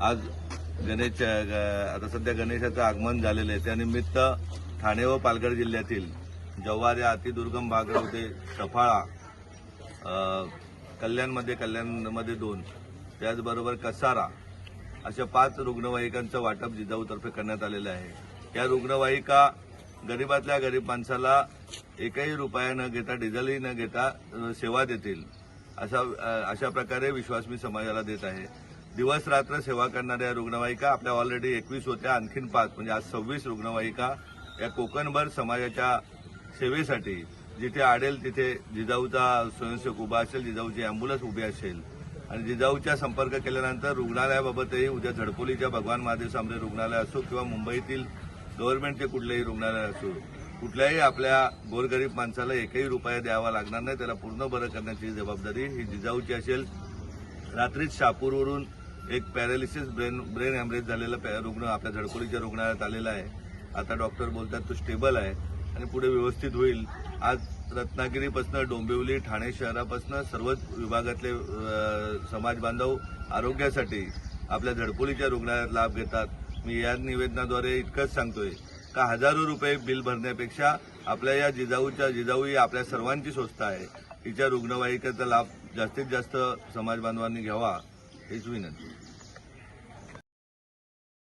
आज गणेश आता सध्या गणेशाचं आगमन झालेलं आहे. त्यानिमित्त ठाणे व पालघर जिल्ह्यातील जव्हार या अतिदुर्गम भाग होते सफाळा कल्याणमध्ये कल्याणमध्ये दोन त्याचबरोबर कसारा अशा पाच रुग्णवाहिकांचं वाटप जिजाऊतर्फे करण्यात आलेलं आहे. या रुग्णवाहिका गरीबातल्या गरीब माणसाला एकही रुपया न घेता डिझेलही न घेता सेवा देतील अशा अशा प्रकारे विश्वास मी समाजाला देत आहे. दिवस रात्र सेवा करणाऱ्या रुग्णवाहिका आपल्या ऑलरेडी एकवीस होत्या आणखीन पाच म्हणजे आज सव्वीस रुग्णवाहिका या कोकणभर समाजाच्या सेवेसाठी जिथे आडेल तिथे जिजाऊचा स्वयंसेवक उभा असेल जिजाऊची अँब्युलन्स उभी असेल. आणि जिजाऊच्या संपर्क केल्यानंतर रुग्णालयाबाबतही उद्या झडपोलीच्या भगवान महादेव सांबरे रुग्णालय असो किंवा मुंबईतील गव्हर्नमेंटचे कुठलेही रुग्णालय असो कुठल्याही आपल्या गोरगरीब माणसाला एकही रुपया द्यावा लागणार नाही. त्याला पूर्ण बरं करण्याची जबाबदारी ही जिजाऊची असेल. रात्रीच शापूरवरून एक पॅरालिसिस ब्रेन ब्रेन हॅमरेज झालेला पॅ- रुग्ण आपल्या झडकोलीच्या रुग्णालयात आलेला आहे. आता डॉक्टर बोलतात तो स्टेबल आहे आणि पुढे व्यवस्थित होईल. आज रत्नागिरीपासनं डोंबिवली ठाणे शहरापासनं सर्वच विभागातले समाज बांधव आरोग्यासाठी आपल्या झडपोलीच्या रुग्णालयात लाभ घेतात. मी या निवेदनाद्वारे इतकंच सांगतोय का हजारो रुपये बिल भरण्यापेक्षा आपल्या या जिजाऊच्या जिजाऊ ही आपल्या सर्वांची संस्था आहे. तिच्या रुग्णवाहिकेचा लाभ जास्तीत जास्त समाज बांधवांनी घ्यावा. हीच विनंती